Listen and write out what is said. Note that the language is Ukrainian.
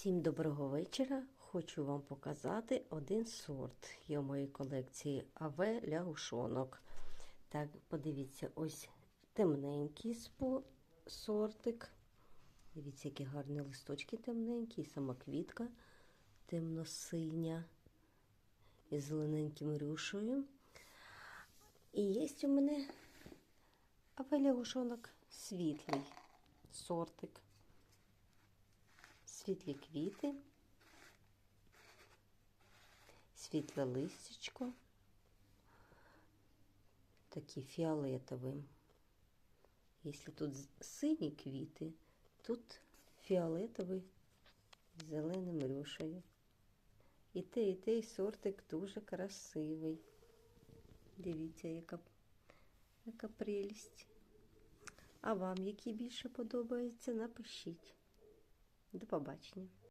Всім доброго вечора. Хочу вам показати один сорт. Є в моїй колекції АВ лягушонок. Так, подивіться, ось темненький сортик. Дивіться, які гарні листочки темненькі, і сама квітка темно-синя із зелененьким рюшею. І є у мене АВ лягушонок світлий сортик світлі квіти, світле листячко, такі фіолетові. Якщо тут сині квіти, тут фіолетовий з зеленим рюшею. І те, і той сортик дуже красивий. Дивіться, яка, яка прелість. А вам, який більше подобається, напишіть. До побачення.